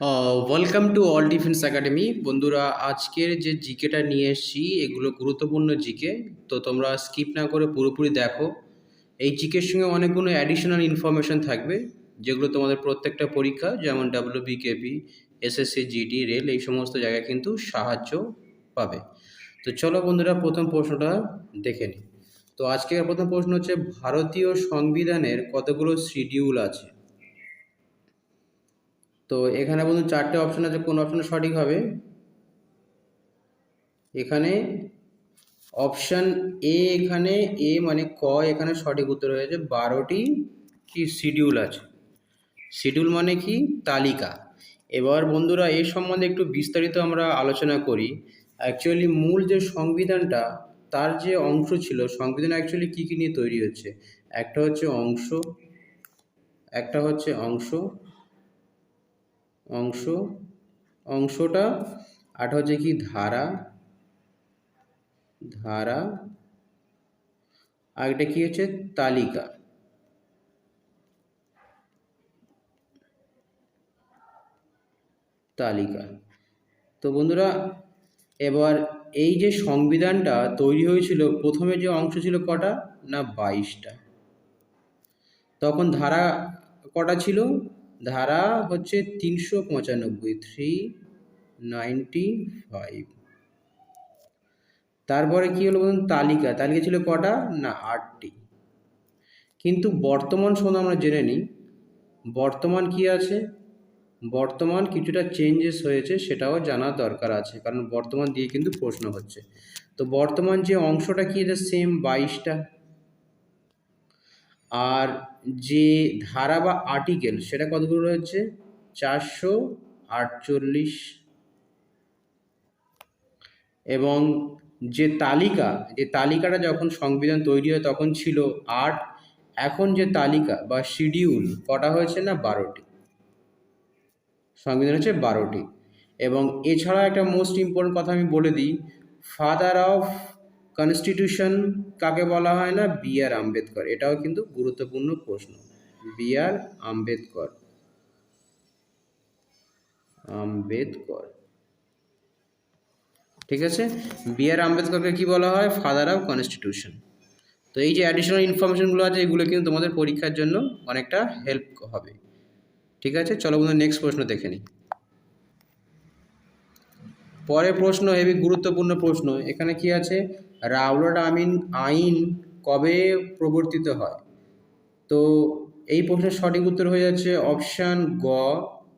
Welcome to all defence academy বন্ধুরা, আজকের যে জিকেটা নিয়ে এসেছি, এগুলো গুরুত্বপূর্ণ জিকে। তো তোমরা স্কিপ না করে পুরোপুরি দেখো। এই জিকের সঙ্গে অনেকগুলো অ্যাডিশনাল ইনফরমেশন থাকবে, যেগুলো তোমাদের প্রত্যেকটা পরীক্ষা, যেমন ডাব্লিউবিকেপি এসএসসি জিডি রেল এই সমস্ত জায়গায় কিন্তু সাহায্য পাবে। তো চলো বন্ধুরা, প্রথম প্রশ্নটা দেখে নিই তো আজকের প্রথম প্রশ্ন হচ্ছে, ভারতীয় সংবিধানের কতগুলো শিডিউল আছে? তো এখানে বন্ধু চারটে অপশন আছে, কোন অপশন সঠিক হবে? এখানে অপশন এ এখানে এ মানে ক, এখানে সঠিক উত্তর হয়েছে বারোটি কি শিডিউল আছে। শিডিউল মানে কি? তালিকা। এবার বন্ধুরা এই সম্বন্ধে একটু বিস্তারিত আমরা আলোচনা করি। অ্যাকচুয়ালি মূল যে সংবিধানটা, তার যে অংশ ছিল, সংবিধান অ্যাকচুয়ালি কী কী নিয়ে তৈরি হচ্ছে? একটা হচ্ছে অংশ, একটা হচ্ছে অংশ অংশ, অংশটা আট হচ্ছে কি ধারা ধারা, আর এটা কি হচ্ছে তালিকা। তালিকা। তো বন্ধুরা, এবার এই যে সংবিধানটা তৈরি হয়েছিল, প্রথমে যে অংশ ছিল কটা না বাইশটা? তখন ধারা কটা ছিল? ধারা হচ্ছে তিনশো পঁচানব্বই থ্রি নাইনটি ফাইভ তারপরে কী হলো বলুন? তালিকা। তালিকা ছিল কটা? না, আটটি। কিন্তু বর্তমান সময় আমরা জেনে নিই। বর্তমান কি আছে? বর্তমান কিছুটা চেঞ্জেস হয়েছে, সেটাও জানা দরকার আছে, কারণ বর্তমান দিয়ে কিন্তু প্রশ্ন হচ্ছে। তো বর্তমান যে অংশটা কি? এটা সেম বাইশটা। আর যে ধারা বা আর্টিকেল সেটা কতগুলো রয়েছে? চারশো আটচল্লিশ। এবং যে তালিকা, যে তালিকাটা যখন সংবিধান তৈরি হয় তখন ছিল আট। এখন যে তালিকা বা শিডিউল কটা হয়েছে না? বারোটি। সংবিধান হচ্ছে বারোটি। এবং এছাড়া একটা মোস্ট ইম্পর্টেন্ট কথা আমি বলে দিই ফাদার অফ কনস্টিটিউশন কাকে বলা হয় না? B R Ambedkar. এটাও কিন্তু গুরুত্বপূর্ণ প্রশ্ন। B R Ambedkar. আম্বেদকর। ঠিক আছে? বি আর আম্বেদকরকে কি বলা হয়? ফাদার অফ কনস্টিটিউশন তো এই যে অ্যাডিশনাল ইনফরমেশনগুলো আছে, এগুলো কিন্তু তোমাদের পরীক্ষার জন্য অনেকটা হেল্প হবে। ঠিক আছে? চলো বন্ধু নেক্সট প্রশ্ন দেখে নিই। পরের প্রশ্ন, হেবি গুরুত্বপূর্ণ প্রশ্ন। এখানে কি আছে? রাউলাট আমিন আইন কবে প্রবর্তিত হয়? তো এই প্রশ্নের সঠিক উত্তর হয়ে যাচ্ছে অপশান গ,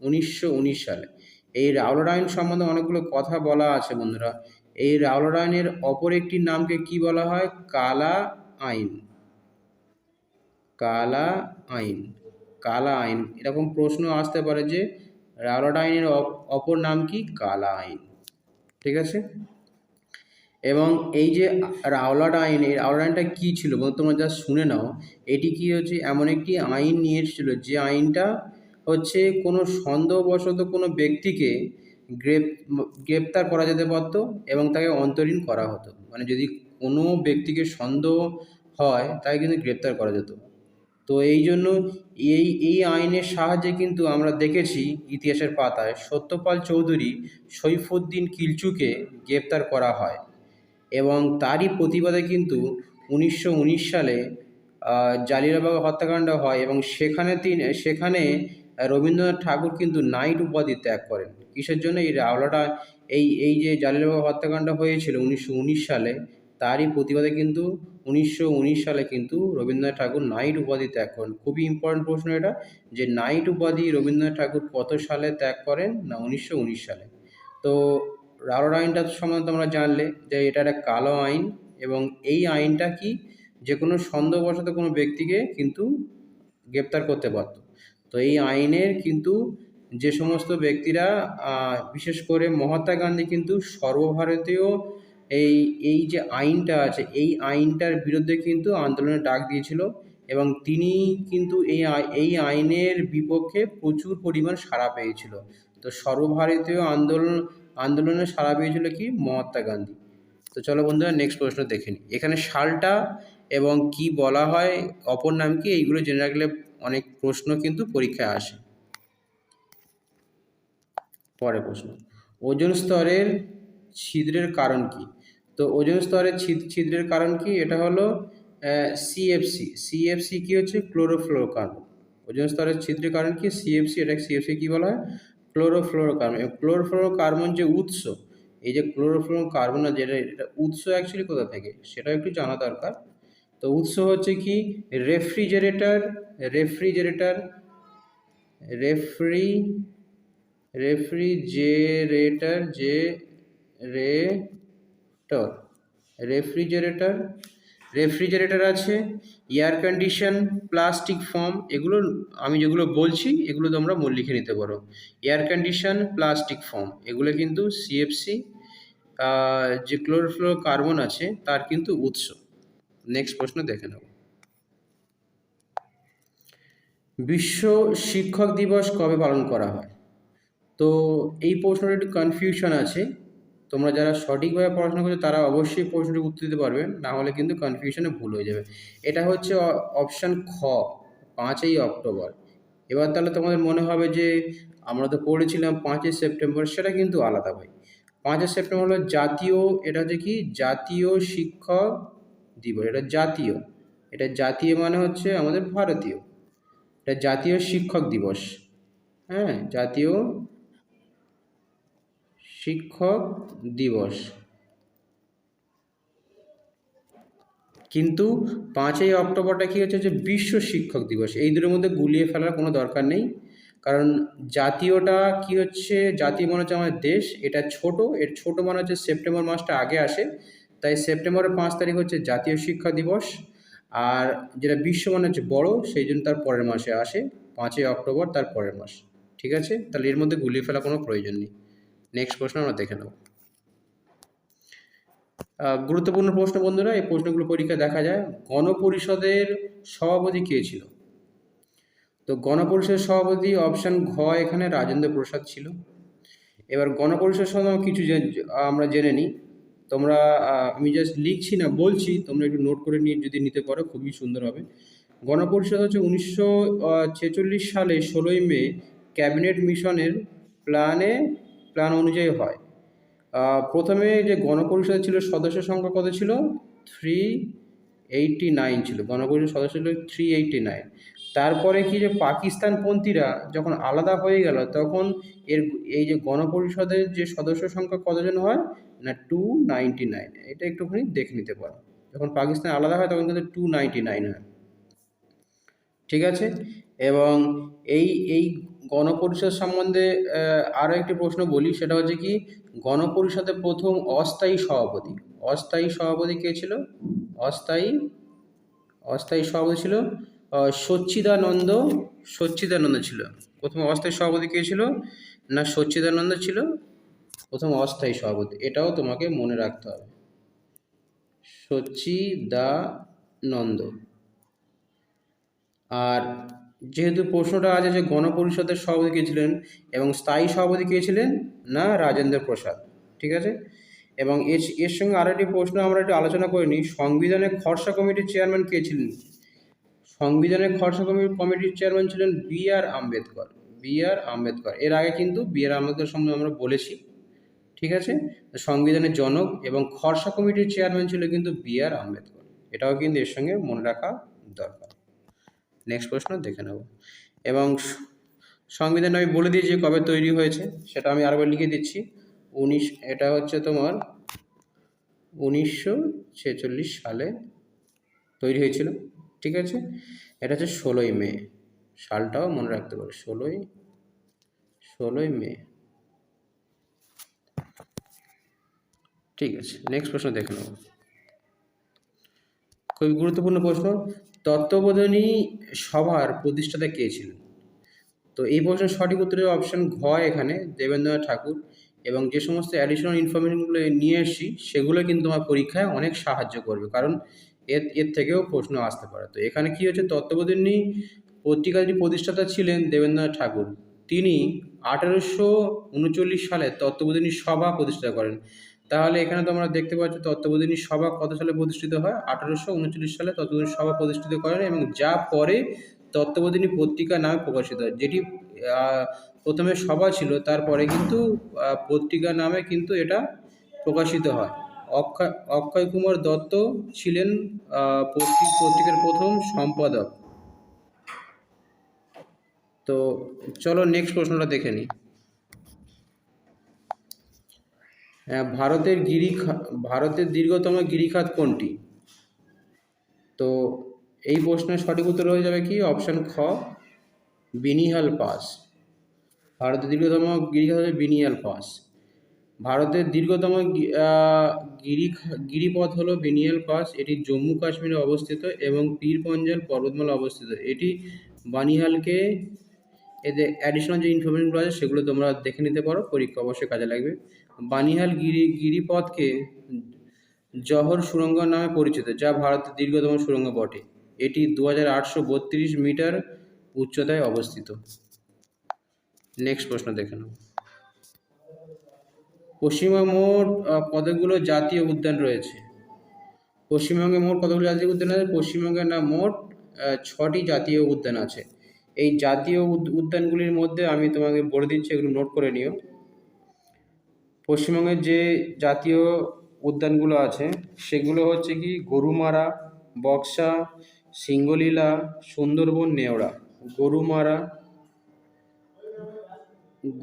উনিশশো উনিশ সালে। এই রাউলাট আইন সম্বন্ধে অনেকগুলো কথা বলা আছে বন্ধুরা। এই রাউলাট আইনের অপর একটি নামকে কি বলা হয়? কালা আইন। কালা আইন। কালা আইন। এরকম প্রশ্ন আসতে পারে যে রাউলাট আইনের অপর নাম কি? কালা আইন। ঠিক আছে? এবং এই যে রাওলাট আইন এই রাওলাট আইনটা কী ছিল? তোমরা যা শুনে নাও, এটি কি হচ্ছে এমন একটি আইন নিয়ে এসেছিল, যে আইনটা হচ্ছে কোনো সন্দেহবশত কোনো ব্যক্তিকে গ্রেপ, গ্রেপ্তার করা যেতে পারতো এবং তাকে অন্তরীণ করা হতো। মানে যদি কোনো ব্যক্তিকে সন্দেহ হয়, তাকে কিন্তু গ্রেপ্তার করা যেত। তো এই জন্য এই এই আইনের সাহায্যে কিন্তু আমরা দেখেছি ইতিহাসের পাতায়, সত্যপাল চৌধুরী সৈফুদ্দিন কিলচুকে গ্রেপ্তার করা হয়। এবং তারই প্রতিবাদে কিন্তু উনিশশো উনিশ সালে জালিয়ানবাগ হত্যাকাণ্ড হয় এবং সেখানে তিনি, সেখানে রবীন্দ্রনাথ ঠাকুর কিন্তু নাইট উপাধি ত্যাগ করেন। কিসের জন্য? এই রাওলাটা, এই এই যে জালিয়ানবাগ হত্যাকাণ্ড হয়েছিল উনিশশো উনিশ সালে, তারই প্রতিবাদে কিন্তু উনিশশো উনিশ সালে কিন্তু রবীন্দ্রনাথ ঠাকুর নাইট উপাধি ত্যাগ করেন। খুবই ইম্পর্টেন্ট প্রশ্ন এটা যে নাইট উপাধি রবীন্দ্রনাথ ঠাকুর কত সালে ত্যাগ করেন? না, উনিশশো উনিশ সালে। তো রাওলাট আইনটা সম্বন্ধে তোমরা জানলে যে এটা একটা কালো আইন এবং এই আইনটা কি যে কোনো সন্দেহবশত কোনো ব্যক্তিকে কিন্তু গ্রেপ্তার করতে পারত। তো এই আইনের কিন্তু যে সমস্ত ব্যক্তিরা বিশেষ করে মহাত্মা গান্ধী কিন্তু সর্বভারতীয় এই এই যে আইনটা আছে, এই আইনটার বিরুদ্ধে কিন্তু আন্দোলনের ডাক দিয়েছিল এবং তিনি কিন্তু এই এই আইনের বিপক্ষে প্রচুর পরিমাণ সাড়া পেয়েছিল। তো সর্বভারতীয় আন্দোলন আন্দোলনে সাড়া পেয়েছিল কি? মহাত্মা গান্ধী। তো চলো বন্ধুরা নেক্সট প্রশ্ন দেখে নিই। এখানে সালটা এবং কি বলা হয়, অপর নাম কি? এইগুলো জেনে রাখলে অনেক প্রশ্ন কিন্তু পরীক্ষায় আসে। পরের প্রশ্ন, ওজন স্তরের ছিদ্রের কারণ কি? তো ওজন স্তরের ছিদ- ছিদ্রের কারণ কি? এটা হলো সিএফসি সিএফসি কি হচ্ছে? ক্লোরোফ্লোরোকার্বন ওজন স্তরের ছিদ্রের কারণ কি? সিএফসি এটা সিএফসি কি বলা হয়? ক্লোরোফ্লোরোকার্বন ক্লোরোফ্লোরোকার্বন যে উৎস, এই যে ক্লোরোফ্লোরোকার্বন যেটা, এটা উৎস অ্যাকচুয়ালি কোথা থেকে? সেটা একটু জানা দরকার। তো উৎস হচ্ছে কি? রেফ্রিজারেটর রেফ্রিজারেটর রেফ্রি রেফ্রিজারেটর যে রেটর রেফ্রিজারেটর রেফ্রিজারেটর আছে এয়ার কন্ডিশন প্লাস্টিক ফর্ম এগুলো আমি যেগুলো বলছি, এগুলো তোমরা মূল লিখে নিতে পারো। এয়ার কন্ডিশন প্লাস্টিক ফর্ম এগুলো কিন্তু সিএফসি যে ক্লোরোফ্লোরো কার্বন আছে, তার কিন্তু উৎস। নেক্সট প্রশ্ন দেখে নেব বিশ্ব শিক্ষক দিবস কবে পালন করা হয়? তো এই প্রশ্নটা একটু কনফিউশন আছে। তোমরা যারা সঠিকভাবে পড়াশোনা করছ, তারা অবশ্যই প্রশ্নটি উত্তর দিতে পারবে, না হলে কিন্তু কনফিউশনে ভুল হয়ে যাবে। এটা হচ্ছে অপশান খ, পাঁচই অক্টোবর। এবার তাহলে তোমাদের মনে হবে যে, আমরা তো পড়েছিলাম পাঁচই সেপ্টেম্বর, সেটা কিন্তু আলাদা ভাই। পাঁচই সেপ্টেম্বর হলো জাতীয়, এটা হচ্ছে কি? জাতীয় শিক্ষক দিবস, এটা জাতীয়। এটা জাতীয় মানে হচ্ছে আমাদের ভারতীয়। এটা জাতীয় শিক্ষক দিবস। হ্যাঁ জাতীয় শিক্ষক দিবস। কিন্তু পাঁচই অক্টোবরটা কী হচ্ছে যে বিশ্ব শিক্ষক দিবস। এই দুটোর মধ্যে গুলিয়ে ফেলার কোনো দরকার নেই। কারণ জাতীয়টা কি হচ্ছে, জাতীয় মনে হচ্ছে আমাদের দেশ, এটা ছোট, এর ছোট মানে হচ্ছে সেপ্টেম্বর মাসটা আগে আসে। তাই সেপ্টেম্বরের পাঁচ তারিখ হচ্ছে জাতীয় শিক্ষা দিবস। আর যেটা বিশ্ব মানে হচ্ছে বড়, সেই জন্য তার পরের মাসে আসে, পাঁচই অক্টোবর তার পরের মাস। ঠিক আছে? তাহলে এর মধ্যে গুলিয়ে ফেলা কোনো প্রয়োজন নেই। নেক্সট প্রশ্ন আমরা দেখে নেব। গুরুত্বপূর্ণ প্রশ্ন বন্ধুরা, এই প্রশ্নগুলো পরীক্ষায় দেখা যায়, গণপরিষদের সভাপতি কে ছিল? তো গণপরিষদের সভাপতি অপশান ঘ এখানে রাজেন্দ্র প্রসাদ ছিল। এবার গণপরিষদ সম্বন্ধে কিছু আমরা জেনে নিই। তোমরা আমি জাস্ট লিখছি না, বলছি, তোমরা একটু নোট করে নিয়ে যদি নিতে পারো, খুবই সুন্দর হবে। গণপরিষদ হচ্ছে উনিশশো ছেচল্লিশ সালে ষোলোই মে ক্যাবিনেট মিশনের প্ল্যানে প্ল্যান অনুযায়ী হয়। প্রথমে যে গণপরিষদ ছিল, সদস্য সংখ্যা কত ছিল? থ্রি এইটটি নাইন ছিল। গণপরিষদ সদস্য ছিল থ্রি এইটটি নাইন তারপরে কি যে পাকিস্তানপন্থীরা যখন আলাদা হয়ে গেল, তখন এর এই যে গণপরিষদের যে সদস্য সংখ্যা কতজন হয়? না টু নাইনটি নাইন এটা একটুখানি দেখে নিতে পারো। যখন পাকিস্তান আলাদা হয়, তখন কিন্তু টু নাইনটি নাইন হয়। ঠিক আছে? এবং এই এই গণপরিষদ সম্বন্ধে আরও একটি প্রশ্ন বলি, সেটা হচ্ছে কি গণপরিষদের প্রথম অস্থায়ী সভাপতি অস্থায়ী সভাপতি কে ছিল? অস্থায়ী অস্থায়ী সভাপতি ছিল সচ্চিদানন্দ সচ্চিদানন্দ ছিল। প্রথম অস্থায়ী সভাপতি কে ছিল? না, সচ্চিদানন্দ ছিল? প্রথম অস্থায়ী সভাপতি, এটাও তোমাকে মনে রাখতে হবে। সচ্চিদানন্দ। আর যেহেতু প্রশ্নটা আছে যে গণপরিষদের সভাপতি কে ছিলেন এবং স্থায়ী সভাপতি কে ছিলেন না রাজেন্দ্র প্রসাদ, ঠিক আছে? এবং এর এর সঙ্গে আরও একটি প্রশ্ন আমরা একটু আলোচনা করে নিই। সংবিধানের খরসা কমিটির চেয়ারম্যান কে ছিলেন? সংবিধানের খরসা কমিটির চেয়ারম্যান ছিলেন B R Ambedkar, B R Ambedkar. এর আগে কিন্তু বি আর আম্বেদকর সম্বন্ধে আমরা বলেছি, ঠিক আছে? সংবিধানের জনক এবং খরসা কমিটির চেয়ারম্যান ছিল কিন্তু বি আর আম্বেদকর। এটাও কিন্তু এর সঙ্গে মনে রাখা দরকার। নেক্সট প্রশ্ন দেখে নেব। এবং সংবিধান আমি বলে দিয়েছি কবে তৈরি হয়েছে, সেটা আমি আরেকবার লিখে দিচ্ছি। উনিশ, এটা হচ্ছে তোমার উনিশশো ছেচল্লিশ সালে তৈরি হয়েছিল, ঠিক আছে? এটা হচ্ছে ষোলোই মে, সালটাও মনে রাখতে পারো, ষোলোই ষোলোই মে। ঠিক আছে নেক্সট প্রশ্ন দেখে নেব। খুবই গুরুত্বপূর্ণ প্রশ্ন তত্ত্ববোধনী সভার প্রতিষ্ঠাতা কে ছিলেন? তো এই প্রশ্নের সঠিক উত্তরের অপশন ঘ এখানে, দেবেন্দ্রনাথ ঠাকুর। এবং যে সমস্ত অ্যাডিশনাল ইনফরমেশনগুলো নিয়ে এসেছি, সেগুলো কিন্তু আমার পরীক্ষায় অনেক সাহায্য করবে। কারণ এর এর থেকেও প্রশ্ন আসতে পারে। তো এখানে কি হচ্ছে? তত্ত্ববোধিনী পত্রিকার যিনি প্রতিষ্ঠাতা ছিলেন দেবেন্দ্রনাথ ঠাকুর। তিনি আঠেরোশো উনচল্লিশ সালে তত্ত্ববোধিনী সভা প্রতিষ্ঠা করেন। তাহলে এখানে তোমরা দেখতে পাচ্ছ তত্ত্ববোধিনী সভা কত সালে প্রতিষ্ঠিত হয়? আঠেরোশো উনচল্লিশ সালে তত্ত্ববোধিনী সভা প্রতিষ্ঠিত করেন এবং যা পরে তত্ত্ববোধিনী পত্রিকা নামে প্রকাশিত হয়। যেটি প্রথমে সভা ছিল, তারপরে কিন্তু পত্রিকা নামে কিন্তু এটা প্রকাশিত হয়। অক্ষয় অক্ষয় কুমার দত্ত ছিলেন পত্রিকার প্রথম সম্পাদক। তো চলো নেক্সট প্রশ্নটা দেখে নিই হ্যাঁ, ভারতের গিরি ভারতের দীর্ঘতম গিরিখাত কোনটি? তো এই প্রশ্নের সঠিক উত্তর হয়ে যাবে কি? অপশান খ, বিনিহাল পাস। ভারতের দীর্ঘতম গিরিখাত হচ্ছে বিনিহাল পাস। ভারতের দীর্ঘতম গিরি গিরিপথ হলো বিনিয়াল পাস। এটি জম্মু কাশ্মীরে অবস্থিত এবং পীর পঞ্জাল পর্বতমালা অবস্থিত। এটি বানিহালকে এদের অ্যাডিশনাল যে ইনফরমেশনগুলো আছে, সেগুলো তোমরা দেখে নিতে পারো। পরীক্ষা অবশ্যই কাজে লাগবে। বানিহাল গিরি, গিরিপথকে জহর সুড়ঙ্গ নামে পরিচিত, যা ভারতের দীর্ঘতম সুড়ঙ্গ বটে। এটি দু হাজার আটশো বত্রিশ মিটার উচ্চতায় অবস্থিত। নেক্সট প্রশ্ন দেখে নাও। পশ্চিমবঙ্গে মোট কতগুলো জাতীয় উদ্যান রয়েছে? পশ্চিমবঙ্গে মোট কতগুলো জাতীয় উদ্যান আছে? পশ্চিমবঙ্গের না মোট ছটি জাতীয় উদ্যান আছে। এই জাতীয় উদ- উদ্যানগুলির মধ্যে আমি তোমাকে বলে দিচ্ছি, এগুলো নোট করে নিও। পশ্চিমবঙ্গের যে জাতীয় উদ্যানগুলো আছে, সেগুলো হচ্ছে কি গরুমারা, বক্সা সিঙ্গলীলা সুন্দরবন, নেওড়া। গরুমারা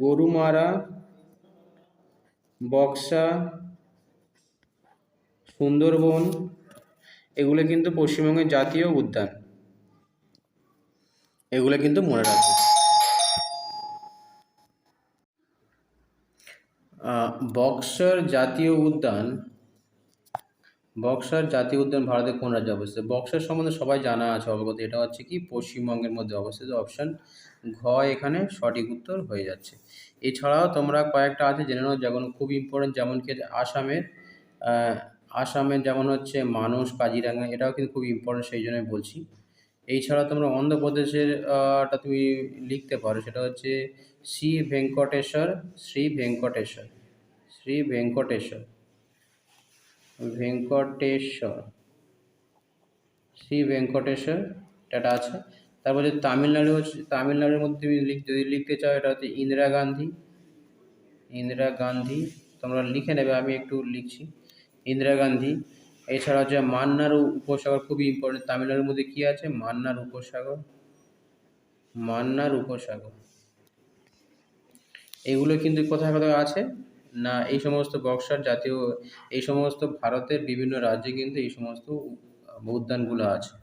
গরুমারা, বক্সা, সুন্দরবন, এগুলো কিন্তু পশ্চিমবঙ্গের জাতীয় উদ্যান। এগুলো কিন্তু মনে রাখবে বক্সার জাতীয় উদ্যান, বক্সার জাতীয় উদ্যান ভারতের কোন রাজ্যে অবস্থিত? বক্সার সম্বন্ধে সবাই জানা আছে, অবগত। এটা হচ্ছে কি? পশ্চিমবঙ্গের মধ্যে অবস্থিত। অপশান ঘ, এখানে সঠিক উত্তর হয়ে যাচ্ছে। এছাড়াও তোমরা কয়েকটা আছে, জেনে নাও যেমন খুব ইম্পর্টেন্ট যেমন কি আসামের আসামের যেমন হচ্ছে মানস কাজিরাঙ্গা এটাও কিন্তু খুব ইম্পর্টেন্ট সেই জন্যই বলছি। এছাড়া তোমরা অন্ধ্রপ্রদেশের টা তুমি লিখতে পারো, সেটা হচ্ছে শ্রী ভেঙ্কটেশ্বর শ্রী ভেঙ্কটেশ্বর। শ্রী ভেঙ্কটেশ্বর। ভেঙ্কটেশ্বর। শ্রী ভেঙ্কটেশ্বর, এটা আছে। তারপর যে তামিলনাড়ু তামিলনাড়ুর মধ্যে তুমি যদি লিখতে চাও, এটা হচ্ছে ইন্দিরা গান্ধী। ইন্দিরা গান্ধী, তোমরা লিখে নেবে, আমি একটু লিখছি। ইন্দিরা গান্ধী, এছাড়া হচ্ছে মান্নার উপসাগর, খুবই ইম্পর্টেন্ট তামিলনাড়ুর মধ্যে কী আছে? মান্নার উপসাগর। মান্নার উপসাগর। এগুলো কিন্তু কোথায় কোথায় আছে? না, এই সমস্ত বক্সার জাতীয়, এই সমস্ত ভারতের বিভিন্ন রাজ্যে কিন্তু এই সমস্ত উদ্যানগুলো আছে।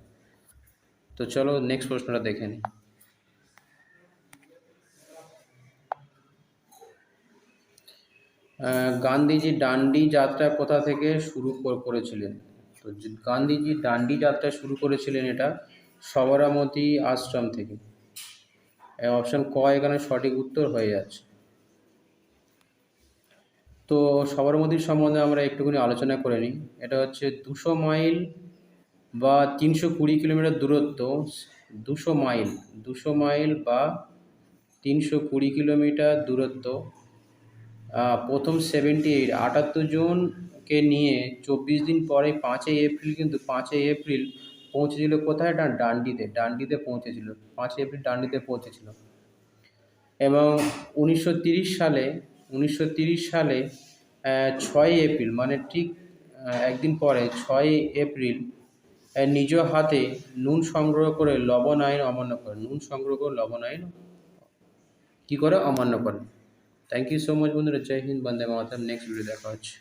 তো চলো নেক্সট প্রশ্নটা দেখে নিই গান্ধীজি ডান্ডি যাত্রা কোথা থেকে শুরু করেছিলেন? তো গান্ধীজি ডান্ডি যাত্রা শুরু করেছিলেন এটা সবরমতী আশ্রম থেকে। অপশন ক এখানে সঠিক উত্তর হয়ে যাচ্ছে। তো সবরমতীর সম্বন্ধে আমরা একটুখানি আলোচনা করে নিই। এটা হচ্ছে দুশো মাইল বা তিনশো কুড়ি কিলোমিটার দূরত্ব, দুশো মাইল দুশো মাইল বা তিনশো কুড়ি কিলোমিটার দূরত্ব। প্রথম সেভেন্টি এইট আটাত্তর জনকে নিয়ে চব্বিশ দিন পরে পাঁচই এপ্রিল কিন্তু পাঁচই এপ্রিল পৌঁছেছিল কোথায়? ডান্ডিতে ডান্ডিতে পৌঁছেছিল। পাঁচই এপ্রিল ডান্ডিতে পৌঁছেছিল। এবং উনিশশো সালে উনিশশো সালে ছয় এপ্রিল মানে ঠিক একদিন পরে ছয় এপ্রিল নিজ হাতে নুন সংগ্রহ করে লবণ আইন অমান্য করে। নুন সংগ্রহ করে, লবণ আইন কী করে? অমান্য করে। থ্যাংক ইউ সো মাচ বন্ধুরা। জয় হিন্দ, বন্দে মাতাম নেক্সট ভিডিও দেখা হচ্ছে।